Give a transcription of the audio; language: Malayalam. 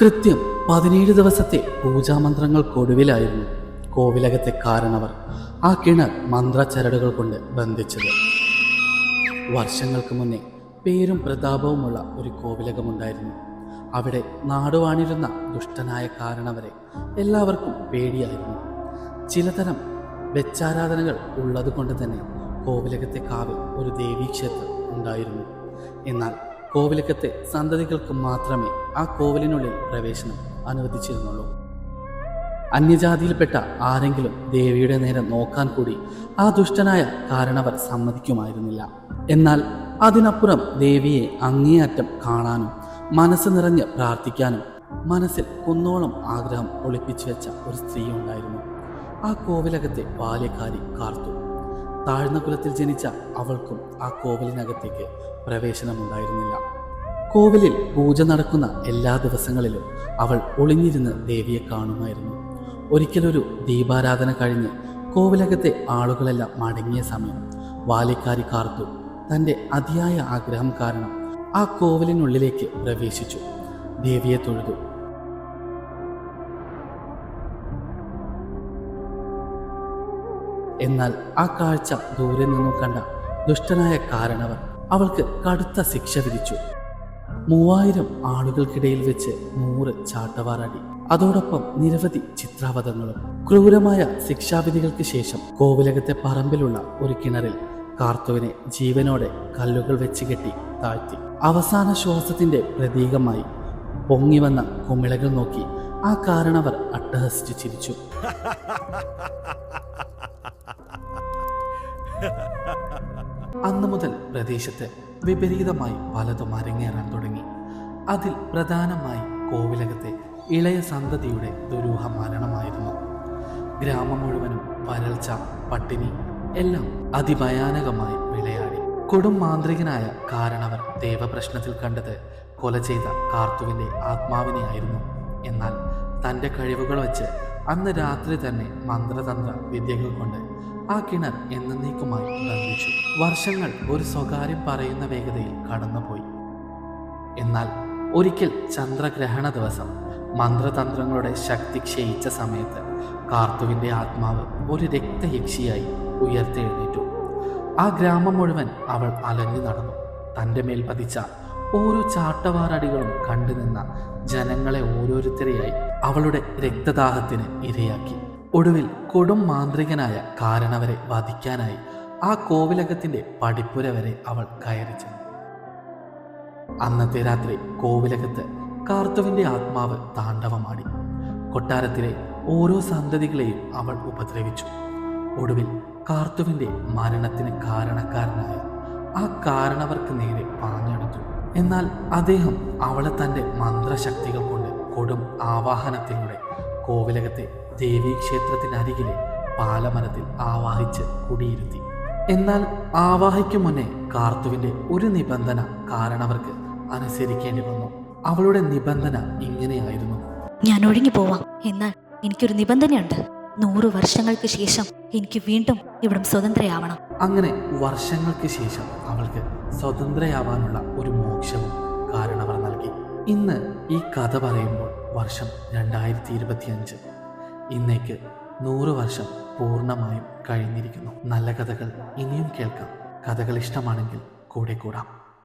കൃത്യം പതിനേഴ് ദിവസത്തെ പൂജാമന്ത്രങ്ങൾക്കൊടുവിലായിരുന്നു കോവിലകത്തെ കാരണവർ ആ കിണർ മന്ത്രചരടുകൾ കൊണ്ട് ബന്ധിച്ചത്. വർഷങ്ങൾക്ക് മുന്നേ പേരും പ്രതാപവുമുള്ള ഒരു കോവിലകമുണ്ടായിരുന്നു. അവിടെ നാടുവാണിരുന്ന ദുഷ്ടനായ കാരണവരെ എല്ലാവർക്കും പേടിയായിരുന്നു. ചിലതരം വെച്ചാരാധനകൾ ഉള്ളതുകൊണ്ട് തന്നെ കോവിലകത്തെ കാവിൽ ഒരു ദേവീക്ഷേത്രം ഉണ്ടായിരുന്നു. എന്നാൽ കോവിലകത്തെ സന്തതികൾക്ക് മാത്രമേ ആ കോവിലിനുള്ളിൽ പ്രവേശനം അനുവദിച്ചിരുന്നുള്ളൂ. അന്യജാതിയിൽപ്പെട്ട ആരെങ്കിലും ദേവിയുടെ നേരെ നോക്കാൻ കൂടി ആ ദുഷ്ടനായ കാരണവർ സമ്മതിക്കുമായിരുന്നില്ല. എന്നാൽ അതിനപ്പുറം ദേവിയെ അങ്ങേയറ്റം കാണാനും മനസ്സ് നിറഞ്ഞ് പ്രാർത്ഥിക്കാനും മനസ്സിൽ കുന്നോളം ആഗ്രഹം ഒളിപ്പിച്ചു വെച്ച ഒരു സ്ത്രീ ഉണ്ടായിരുന്നു. ആ കോവിലകത്തെ ബാല്യക്കാരി കാർത്തു. താഴ്ന്ന കുലത്തിൽ ജനിച്ച അവൾക്കും ആ കോവിലിനകത്തേക്ക് പ്രവേശനമുണ്ടായിരുന്നില്ല. കോവിലിൽ പൂജ നടക്കുന്ന എല്ലാ ദിവസങ്ങളിലും അവൾ ഒളിഞ്ഞിരുന്ന് ദേവിയെ കാണുമായിരുന്നു. ഒരിക്കലൊരു ദീപാരാധന കഴിഞ്ഞ് കോവിലകത്തെ ആളുകളെല്ലാം മടങ്ങിയ സമയം. വാലിക്കാരി കാർത്തു തന്റെ അതിയായ ആഗ്രഹം കാരണം ആ കോവിലിനുള്ളിലേക്ക് പ്രവേശിച്ചു. ദേവിയെ തൊഴുതു. എന്നാൽ ആ കാഴ്ച ദൂരെ നിന്നും കണ്ട ദുഷ്ടനായ കാരണവർ അവൾക്ക് കടുത്ത ശിക്ഷ വിധിച്ചു. മൂവായിരം ആളുകൾക്കിടയിൽ വെച്ച് നൂറ് ചാട്ടവാറടി. അതോടൊപ്പം നിരവധി ചിത്രാവതങ്ങളും. ക്രൂരമായ ശിക്ഷാവിധികൾക്ക് ശേഷം കോവിലകത്തെ പറമ്പിലുള്ള ഒരു കിണറിൽ കാർത്തുവിനെ ജീവനോടെ കല്ലുകൾ വെച്ച് കെട്ടി താഴ്ത്തി. അവസാന ശ്വാസത്തിന്റെ പ്രതീകമായി പൊങ്ങി വന്ന കുമിളകൾ നോക്കി ആ കാരണവർ അട്ടഹസിച്ച് ചിരിച്ചു. അന്നു മുതൽ പ്രദേശത്ത് വിപരീതമായി പലതും അരങ്ങേറാൻ തുടങ്ങി. അതിൽ പ്രധാനമായി കോവിലകത്തെ ഇളയ സന്തതിയുടെ ദുരൂഹ മരണമായിരുന്നു. ഗ്രാമം മുഴുവനും വരൾച്ച പട്ടിണി എല്ലാം അതിഭയാനകമായി വിളയാടി. കൊടും മാന്ത്രികനായ കാരണവർ ദേവപ്രശ്നത്തിൽ കണ്ടത് കൊല ചെയ്ത കാർത്തുവിന്റെ ആത്മാവിനെയായിരുന്നു. എന്നാൽ തന്റെ കഴിവുകൾ വെച്ച് അന്ന് രാത്രി തന്നെ മന്ത്രതന്ത്ര വിദ്യകൾ കൊണ്ട് ആ കിണർ എന്നേക്കുമായി ബന്ധിച്ചു വർഷങ്ങൾ ഒരു സ്വകാര്യം പറയുന്ന വേഗതയിൽ കടന്നുപോയി. എന്നാൽ ഒരിക്കൽ ചന്ദ്രഗ്രഹണ ദിവസം മന്ത്രതന്ത്രങ്ങളുടെ ശക്തി ക്ഷയിച്ച സമയത്ത് കാർത്തുവിന്റെ ആത്മാവ് ഒരു രക്തയക്ഷിയായി ഉയർത്തെഴുന്നേറ്റു. ആ ഗ്രാമം മുഴുവൻ അവൾ അലഞ്ഞു നടന്നു. തന്റെ മേൽ പതിച്ച ഓരോ ചാട്ടവാറടികളും കണ്ടുനിന്ന ജനങ്ങളെ ഓരോരുത്തരെയായി അവളുടെ രക്തദാഹത്തിന് ഇരയാക്കി. ഒടുവിൽ കൊടും മാന്ത്രികനായ കാരണവരെ വധിക്കാനായി ആ കോവിലകത്തിന്റെ പടിപ്പുര വരെ അവൾ കയറി ചെന്നു. അന്നത്തെ രാത്രി കോവിലകത്ത് കാർത്തുവിന്റെ ആത്മാവ് താണ്ഡവമാടി. കൊട്ടാരത്തിലെ ഓരോ സന്തതികളെയും അവൾ ഉപദ്രവിച്ചു. ഒടുവിൽ കാർത്തുവിന്റെ മരണത്തിന് കാരണക്കാരനായ ആ കാരണവർക്ക് നേരെ പാഞ്ഞെടുത്തു എന്നാൽ അദ്ദേഹം അവളെ തന്റെ മന്ത്രശക്തികൾ കൊണ്ട് കൊടും ആവാഹനത്തിലൂടെ കോവിലകത്തെ ദേവീക്ഷേത്രത്തിനരികിലെ പാലമരത്തിൽ ആവാഹിച്ച് കുടിയിരുത്തി. എന്നാൽ ആവാഹിക്കും മുന്നേ കാർത്തുവിന്റെ ഒരു നിബന്ധന കാരണവർക്ക് അനുസരിക്കേണ്ടി വന്നു. അവളുടെ നിബന്ധന ഇങ്ങനെയായിരുന്നു. ഞാൻ ഒഴുങ്ങി പോവാം. എന്നാൽ എനിക്കൊരു നിബന്ധനയുണ്ട്. നൂറു വർഷങ്ങൾക്ക് ശേഷം എനിക്ക് വീണ്ടും ഇവിടം സ്വതന്ത്രയാവണം. അങ്ങനെ വർഷങ്ങൾക്ക് ശേഷം അവൾക്ക് സ്വതന്ത്രയാവാനുള്ള ഒരു ഇന്ന് ഈ കഥ പറയുമ്പോൾ വർഷം രണ്ടായിരത്തി ഇരുപത്തിയഞ്ച് ഇന്നേക്ക് നൂറ് വർഷം പൂർണമായും കഴിഞ്ഞിരിക്കുന്നു. നല്ല കഥകൾ ഇനിയും കേൾക്കാം. കഥകൾ ഇഷ്ടമാണെങ്കിൽ കൂടെ കൂടാം.